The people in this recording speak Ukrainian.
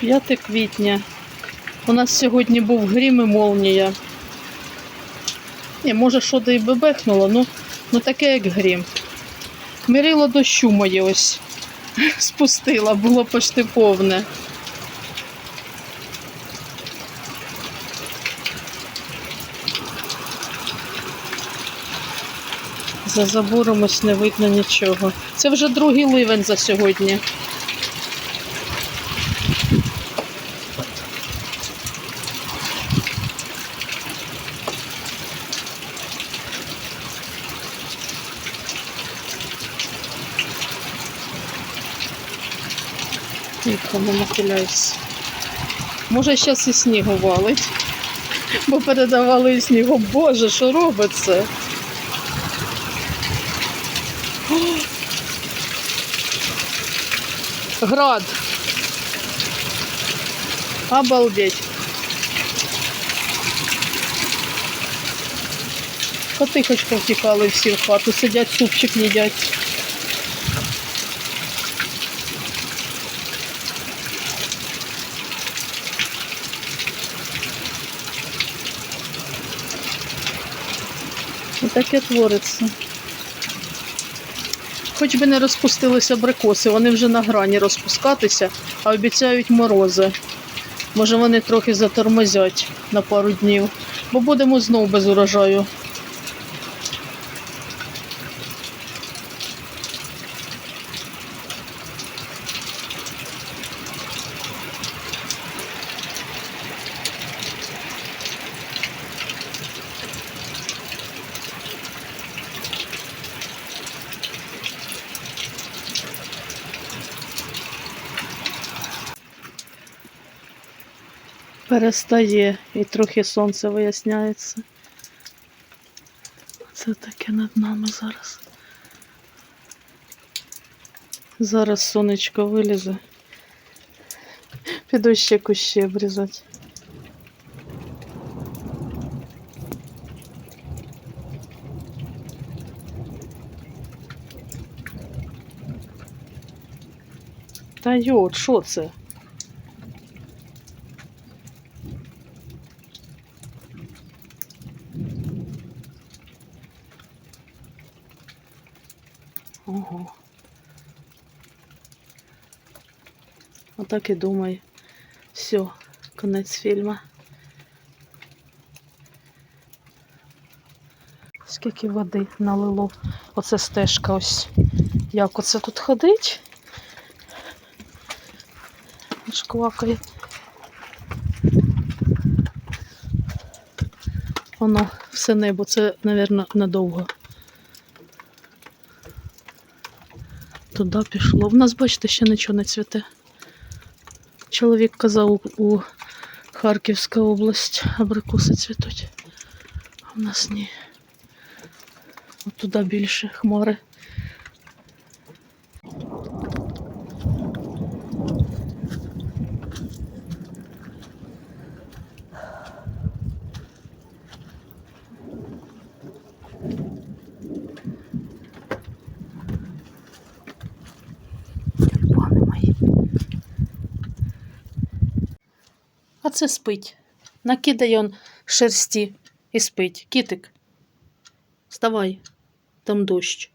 5 квітня. У нас сьогодні був грім і молнія. Ні, може, що і бебехнуло, ну, ну таке як грім. Мірило дощу моє ось спустила, було почти повне. За забором ось не видно нічого. Це вже другий ливень за сьогодні. Тихо, не нахиляйся. Може, зараз і снігу валить. Бо передавали і снігу. Боже, що робиться? Град. Обалдеть. Коти хоч повтікали всі в хату, сидять, супчик їдять. Таке твориться. Хоч би не розпустилися абрикоси, вони вже на грані розпускатися, а обіцяють морози. Може вони трохи затормозять на пару днів, бо будемо знову без урожаю. Перестає і трохи сонце виясняється. Це таке над нами зараз. Зараз сонечко вилізе. Піду ще кущі обрізати. Та йот, що це? Ого. Отак і думай. Все, конець фільму. Скільки води налило. Оце стежка ось. Як оце тут ходить? Аж квакає. Воно все небо, це, мабуть, надовго. Туди пішло. В нас, бачите, ще нічого не цвіте. Чоловік казав, у Харківська область абрикоси цвітуть. А в нас ні. От туди більше хмари. це спить. Накидає он шерсті і спить. Кітик, вставай, там дощ.